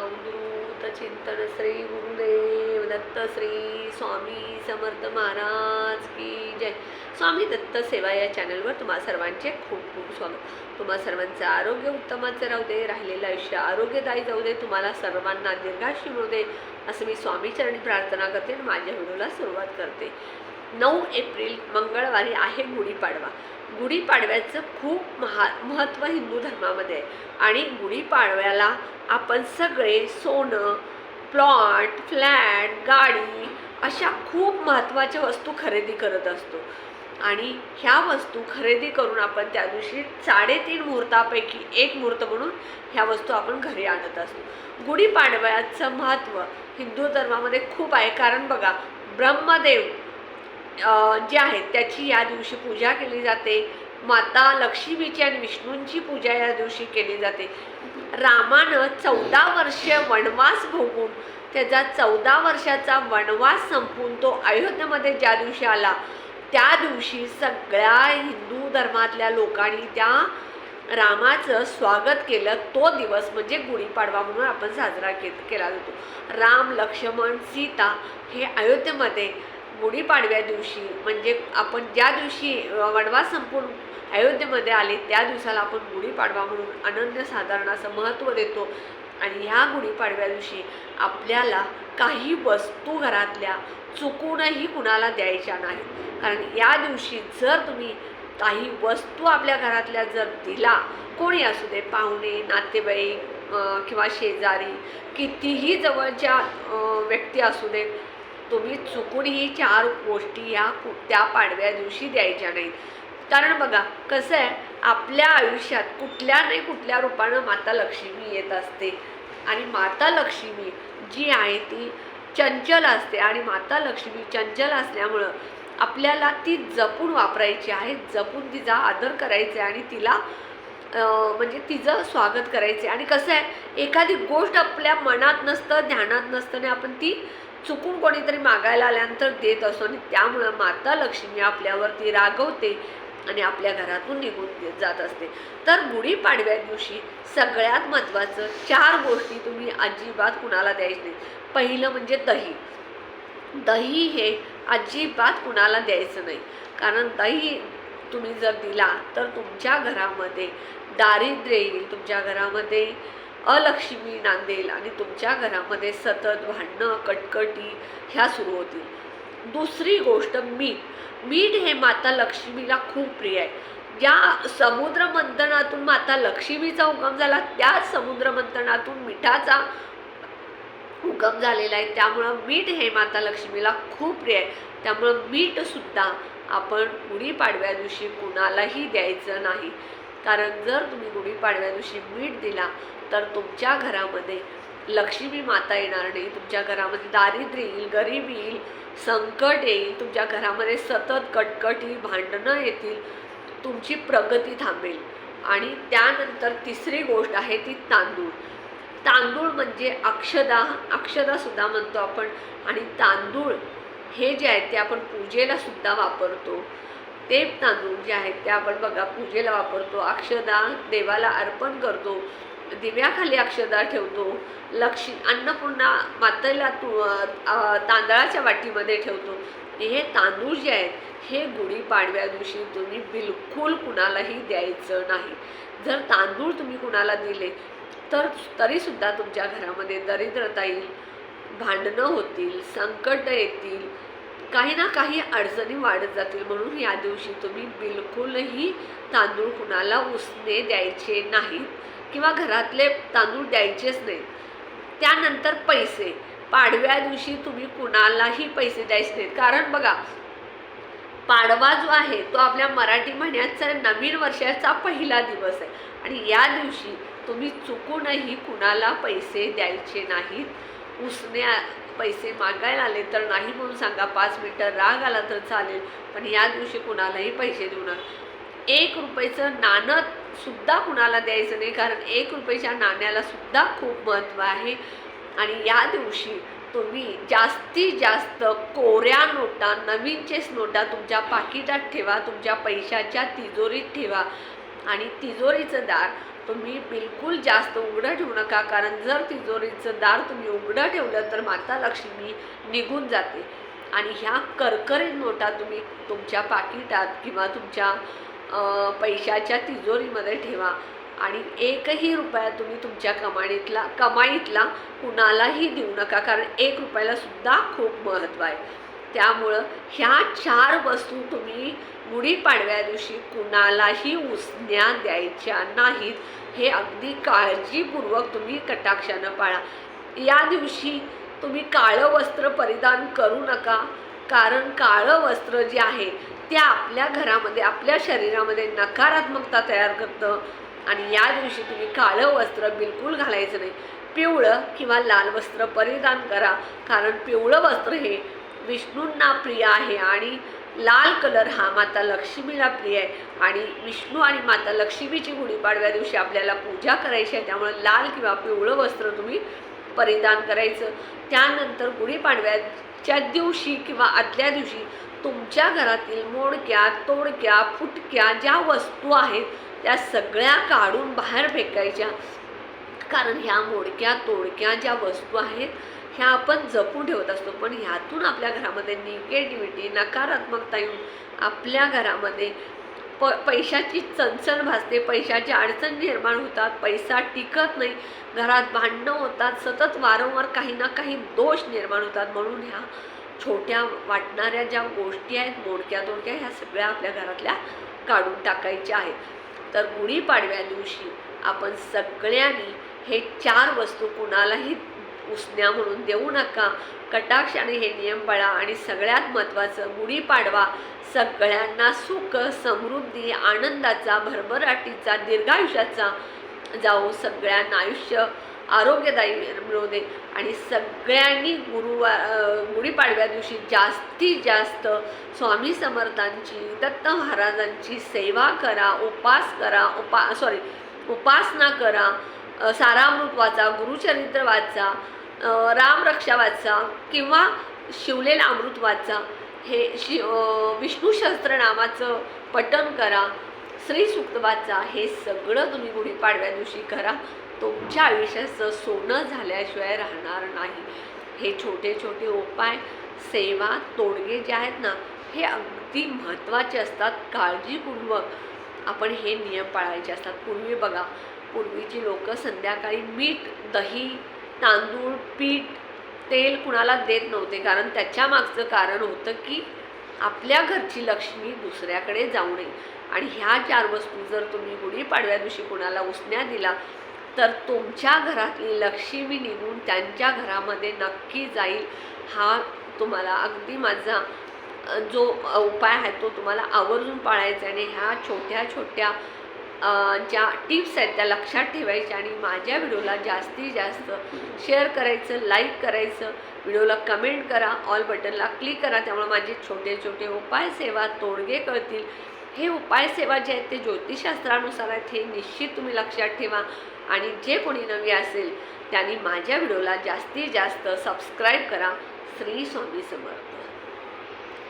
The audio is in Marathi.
अवधूत चिंतन श्री गुरुदेव दत्त श्री स्वामी समर्थ महाराज की जय. स्वामी दत्त सेवा या चॅनलवर तुम्हा सर्वांचे खूप खूप स्वागत. तुम्हा सर्वांचं आरोग्य उत्तमाचं राहू दे राहिलेलं आयुष्य आरोग्यदायी जाऊ दे तुम्हाला सर्वांना दीर्घाशी मिळू दे असं मी स्वामीचरणी प्रार्थना करते आणि माझ्या व्हिडिओला सुरुवात करते. नऊ एप्रिल मंगळवारी आहे गुढीपाडवा. गुढीपाडव्याचं खूप महा महत्त्व हिंदू धर्मामध्ये आहे. आणि गुढीपाडव्याला आपण सगळे सोनं प्लॉट फ्लॅट गाडी अशा खूप महत्त्वाच्या वस्तू खरेदी करत असतो. आणि ह्या वस्तू खरेदी करून आपण त्या दिवशी साडेतीन मुहूर्तापैकी एक मुहूर्त म्हणून ह्या वस्तू आपण घरी आणत असतो. गुढीपाडव्याचं महत्त्व हिंदू धर्मामध्ये खूप आहे. कारण बघा ब्रह्मदेव जे आहेत त्याची या दिवशी पूजा केली जाते. माता लक्ष्मीची आणि विष्णूंची पूजा या दिवशी केली जाते. रामानं चौदा वर्ष वनवास भोगून त्याचा चौदा वर्षाचा वनवास संपून तो अयोध्येमध्ये ज्या दिवशी आला त्या दिवशी सगळ्या हिंदू धर्मातल्या लोकांनी त्या रामाचं स्वागत केलं. तो दिवस म्हणजे गुढीपाडवा म्हणून आपण साजरा के केला जातो. राम लक्ष्मण सीता हे अयोध्येमध्ये गुढीपाडव्या दिवशी म्हणजे आपण ज्या दिवशी अ, वनवास संपून अयोध्येमध्ये आले त्या दिवसाला आपण गुढीपाडवा म्हणून अनन्यसाधारण असं महत्त्व देतो. आणि ह्या गुढीपाडव्या दिवशी आपल्याला काही वस्तू घरातल्या चुकूनही कुणाला द्यायच्या नाहीत. कारण या दिवशी जर तुम्ही काही वस्तू आपल्या घरातल्या जर दिला कोणी असू दे पाहुणे नातेवाईक किंवा शेजारी कितीही जवळच्या व्यक्ती असू दे तुम्ही चुकूनही चार गोष्टी ह्या कु- त्या पाडव्या दिवशी द्यायच्या नाहीत. कारण बघा कसं आहे आपल्या आयुष्यात कुठल्या नाही कुठल्या रूपानं माता लक्ष्मी येत असते. आणि माता लक्ष्मी जी आहे ती चंचल असते आणि माता लक्ष्मी चंचल असल्यामुळं आपल्याला ती जपून वापरायची आहे जपून तिचा आदर करायचा आहे आणि तिला म्हणजे तिचं स्वागत करायचं आहे. आणि कसं आहे एखादी गोष्ट आपल्या मनात नसतं ध्यानात नसतं आणि आपण ती चुकून कोणीतरी मागायला आल्यानंतर देत असतो आणि त्यामुळं माता लक्ष्मी आपल्यावरती रागवते आणि आपल्या घरातून निघून जात असते. तर गुढीपाडव्या दिवशी सगळ्यात महत्त्वाचं चार गोष्टी तुम्ही अजिबात कुणाला द्यायची नाही. पहिलं म्हणजे दही. दही हे अजिबात कुणाला द्यायचं नाही. कारण दही तुम्ही जर दिला तर तुमच्या घरामध्ये दारिद्र्य येईल. तुमच्या घरामध्ये अलक्ष्मी नांदेल आणि तुमच्या घरामध्ये सतत भांडणं कटकटी ह्या सुरू होतील. दुसरी गोष्ट मीठ. मीठ हे माता लक्ष्मीला खूप प्रिय आहे. ज्या समुद्र मंथनातून माता लक्ष्मीचा उगम झाला त्याच समुद्र मंथनातून मिठाचा उगम झालेला आहे. त्यामुळं मीठ हे माता लक्ष्मीला खूप प्रिय आहे. त्यामुळं मीठसुद्धा आपण गुढीपाडव्या दिवशी कुणालाही द्यायचं नाही. कारण जर तुम्ही गुढीपाडव्या दिवशी मीठ दिला तर तुमच्या घरामध्ये लक्ष्मी माता येणार नाही तुमच्या घरामध्ये दारिद्र्य येईल गरिबी येईल संकट येईल तुमच्या घरामध्ये सतत कटकटी भांडणं येतील तुमची प्रगती थांबेल. आणि त्यानंतर तिसरी गोष्ट आहे ती तांदूळ. तांदूळ म्हणजे अक्षदा अक्षदासुद्धा म्हणतो आपण. आणि तांदूळ हे जे आहेत ते आपण पूजेला सुद्धा वापरतो. ते तांदूळ जे आहेत ते आपण बघा पूजेला वापरतो. अक्षदा देवाला अर्पण करतो. दिव्याखाली अक्षदा ठेवतो लक्ष अन्नपूर्णा मातेला तू तांदळाच्या वाटीमध्ये ठेवतो. हे तांदूळ जे आहेत हे गुढीपाडव्या दिवशी तुम्ही बिलकुल कुणालाही द्यायचं नाही. जर तांदूळ तुम्ही कुणाला दिले तर तरीसुद्धा तुमच्या घरामध्ये दरिद्रता येईल भांडणं होतील संकट येतील काही ना काही अडचणी वाढत जातील. म्हणून या दिवशी तुम्ही बिलकुलही तांदूळ कुणाला उसने द्यायचे नाहीत. किंवा घरातले तांदूळ द्यायचेच नाहीत. त्यानंतर पैसे. पाडव्या दिवशी तुम्ही कुणालाही पैसे द्यायचे नाहीत. कारण बघा पाडवा जो आहे तो आपल्या मराठी महिन्याचा नवीन वर्षाचा पहिला दिवस आहे. आणि या दिवशी तुम्ही चुकूनही कुणाला पैसे द्यायचे नाहीत. उसने पैसे मागायला आले तर नाही म्हणून सांगा पाच मिनटं राग आला तर चालेल. पण या दिवशी कुणालाही पैसे देऊ नका. एक रुपयाचं नाणं सुद्धा कुणाला द्यायचं नाही कारण एक रुपयाच्या नाण्याला सुद्धा खूप महत्त्व आहे. आणि या दिवशी तुम्ही जास्तीत जास्त कोऱ्या नोटा नवीनचेच नोटा तुमच्या पाकिटात ठेवा तुमच्या पैशाच्या तिजोरीत ठेवा. आणि तिजोरीचं दार तुम्ही बिलकुल जास्त उघडं ठेवू नका कारण जर तिजोरीचं दार तुम्ही उघडं ठेवलं तर माता लक्ष्मी निघून जाते. आणि ह्या करकरीत नोटा तुम्ही तुमच्या पाकिटात किंवा तुमच्या पैशाच्या तिजोरीमध्ये ठेवा. आणि एकही रुपया तुम्ही तुमच्या कमाणीतला कमाईतला कुणालाही देऊ नका. कारण एक रुपयाला सुद्धा खूप महत्त्व आहे. त्यामुळं ह्या चार वस्तू तुम्ही गुढीपाडव्या दिवशी कुणालाही उसण्या द्यायच्या नाहीत. हे अगदी काळजीपूर्वक तुम्ही कटाक्षानं पाळा. या दिवशी तुम्ही काळं वस्त्र परिधान करू नका. कारण काळं वस्त्र जे आहे ते आपल्या घरामध्ये आपल्या शरीरामध्ये नकारात्मकता तयार करतं. आणि या दिवशी तुम्ही काळं वस्त्र बिलकुल घालायचं नाही. पिवळं किंवा लाल वस्त्र परिधान करा. कारण पिवळं वस्त्र हे विष्णूंना प्रिय आहे आणि लाल कलर हा माता लक्ष्मीला प्रिय आहे. आणि विष्णू आणि माता लक्ष्मीची गुढीपाडव्या दिवशी आपल्याला पूजा करायची आहे. त्यामुळे लाल किंवा पिवळं वस्त्र तुम्ही परिधान करायचं. त्यानंतर गुढीपाडव्या गुढीपाडव्याच्या दिवशी किंवा आदल्या दिवशी तुमच्या घरातील मोडक्या तोडक्या फुटक्या ज्या वस्तू आहेत त्या सगळ्या काढून बाहेर फेकायच्या. कारण ह्या मोडक्या तोडक्या ज्या वस्तू आहेत ह्या आपण जपून ठेवत असतो. पण ह्यातून आपल्या घरामध्ये निगेटिव्हिटी नकारात्मकता येऊन आपल्या घरामध्ये प पैशाची चणचण भासते पैशाची अडचण निर्माण होतात पैसा टिकत नाही घरात भांडणं होतात सतत वारंवार काही ना काही दोष निर्माण होतात. म्हणून ह्या छोट्या वाटणाऱ्या ज्या गोष्टी आहेत मोडक्या तोडक्या ह्या सगळ्या आपल्या घरातल्या काढून टाकायच्या आहेत. तर गुढीपाडव्या दिवशी आपण सगळ्यांनी हे चार वस्तू कुणालाही उसण्या म्हणून देऊ नका. कटाक्षाने हे नियम पाळा आणि सगळ्यात महत्त्वाचं गुढीपाडवा सगळ्यांना सुख समृद्धी आनंदाचा भरभराटीचा दीर्घायुष्याचा जाऊ सगळ्यांना आयुष्य आरोग्यदायी मिळू दे. आणि सगळ्यांनी गुरुवार गुढीपाडव्या दिवशी जास्तीत जास्त स्वामी समर्थांची दत्त महाराजांची सेवा करा उपास करा उपा सॉरी उपासना करा. सारामृत वाचा गुरुचरित्र वाचा रामरक्षा वाचा किंवा शिवलेलं अमृत वाचा. हे शि विष्णूशस्त्र विष्णू सहस्त्रनामाचं करा श्री वाचा. हे सगळं तुम्ही गुढीपाडव्या दिवशी करा. तुमच्या आयुष्याचं सोनं झाल्याशिवाय राहणार नाही. हे छोटे छोटे उपाय सेवा तोडगे जे आहेत ना हे अगदी महत्त्वाचे असतात. काळजीपूर्वक आपण हे नियम पाळायचे असतात. पूर्वी बघा पूर्वीची लोक संध्याकाळी मीठ दही तांदूळ पीठ तेल कुणाला देत नव्हते. कारण त्याच्या मागचं कारण होतं की आपल्या घरची लक्ष्मी दुसऱ्याकडे जाऊ नये. आणि ह्या चार वस्तू जर तुम्ही गुढीपाडव्या दिवशी कुणाला उसण्या दिला तर तुमच्या घरातली लक्ष्मी निघून त्यांच्या घरामध्ये नक्की जाईल. हा तुम्हाला अगदी माझा जो उपाय आहे तो तुम्हाला आवर्जून पाळायचा आणि ह्या छोट्या छोट्या ज्या टिप्स आहेत त्या लक्षात ठेवायच्या आणि माझ्या व्हिडिओला जास्तीत जास्त शेअर करायचं लाईक करायचं व्हिडिओला कमेंट करा ऑल बटनला क्लिक करा त्यामुळे माझे छोटे छोटे उपाय सेवा तोडगे कळतील. हे उपाय सेवा जे आहेत ते ज्योतिषशास्त्रानुसार आहेत हे निश्चित तुम्ही लक्षात ठेवा. आणि जे कोणी नवी असेल त्यांनी माझ्या व्हिडिओला जास्तीत जास्त सबस्क्राईब करा. श्री स्वामी समर्थ.